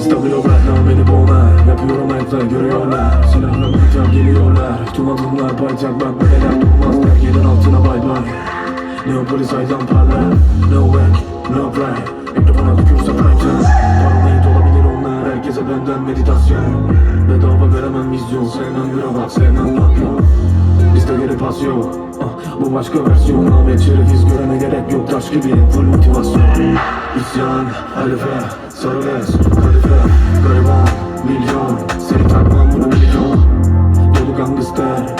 Stabil obratnameni boğma Yapıyorum ayıplar görüyorlar Silahla mülkler geliyorlar Tumanımlar bayacak bak bebeler Durmazlar gelir altına bay bay Neopolis aydan parlar No back, no pride Ekle bana tükürse bırakacağım Parlayıp olabilir onlar Herkese benden meditasyon Bedava veremem vizyon Sevmem bir bak. sevmem patron Bizde geri pas yok. Ah, Bu başka versiyon. Ahmet Şerif görene gerek yok. Taş gibi full motivasyon. İsyan, halife, sarı bez, kalife Gariban, milyon. Seni takmam bunu milyon. Dolu gangster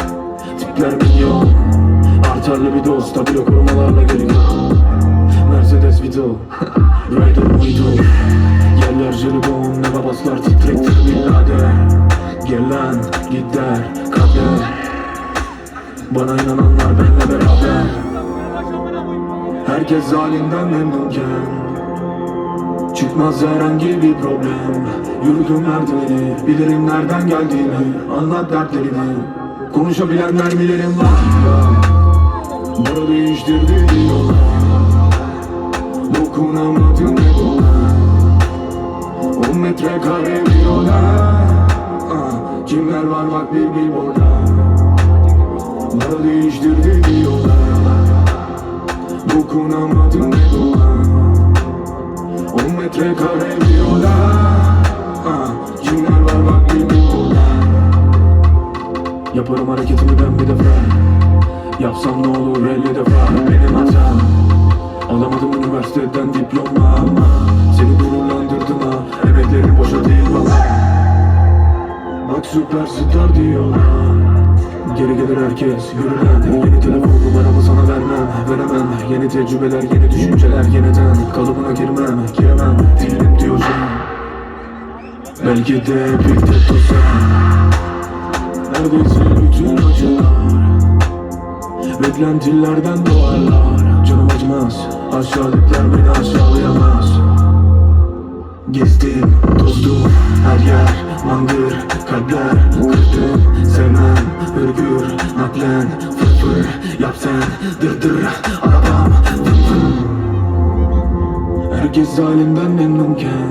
Tipler milyon. Artarlı bir dost Stabilo korumalarla geliyor. Mercedes Vito Rider muydu Yerler jelibon Ne babaslar titrektir birader Gelen gider kader Bana inananlar benimle beraber. Herkes halinden memnunken. Çıkmaz herhangi bir problem. Yürüdüm merdiveni Bilirim nereden geldiğini Anlat dertlerini. Konuşabilenler bilirim var. Bana değiştirdi diyorlar. Dokunamadım egolar On metrekare bir oda Ah, Kimler var bak bir bir orada Bana değiştirdi diyorlar. Dokunamadım egolar On metrekare oda Ah, Kimler var bak orada Yaparım hareketimi ben bir defa. Yapsam ne olur elli defa. Benim hatam. Alamadım üniversiteden diploma ama Seni gururlandırdım ha. Emeklerin boşa değil bana Bak süperstar diyorlar Geri gelir herkes yürülen Yeni telefon numaramı sana vermem Veremem. Yeni tecrübeler yeni düşünceler yeniden Kalıbına girmem giremem. Değilim diyorsun Belki de bir tek tuzak Neredeyse bütün acılar. Beklentilerden doğarlar. Canım acımaz Aşağılıklar beni aşağılayamaz. Gezdim, tozdum. Her yer Mangır, kalpler kırdım Sevmem, sen Dırdır, arabam Vın vın Herkes halinden memnunken.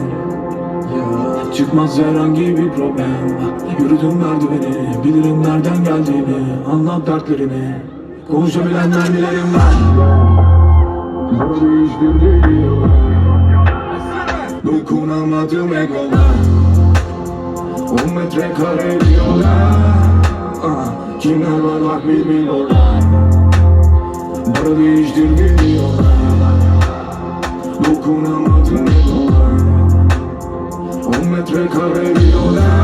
Çıkmaz herhangi bir problem. Yürüdüm merdiveni Bilirim nereden geldiğini. Anlat dertlerini. Konuşabilenler bilirim ben. Değiştirdi diyorlar Dokunamadım egolar On metrekare diyorlar ah, Kimler var bak bilmiyorlar Bana değiştirdi diyorlar Dokunamadım egolar On metrekare diyorlar ah,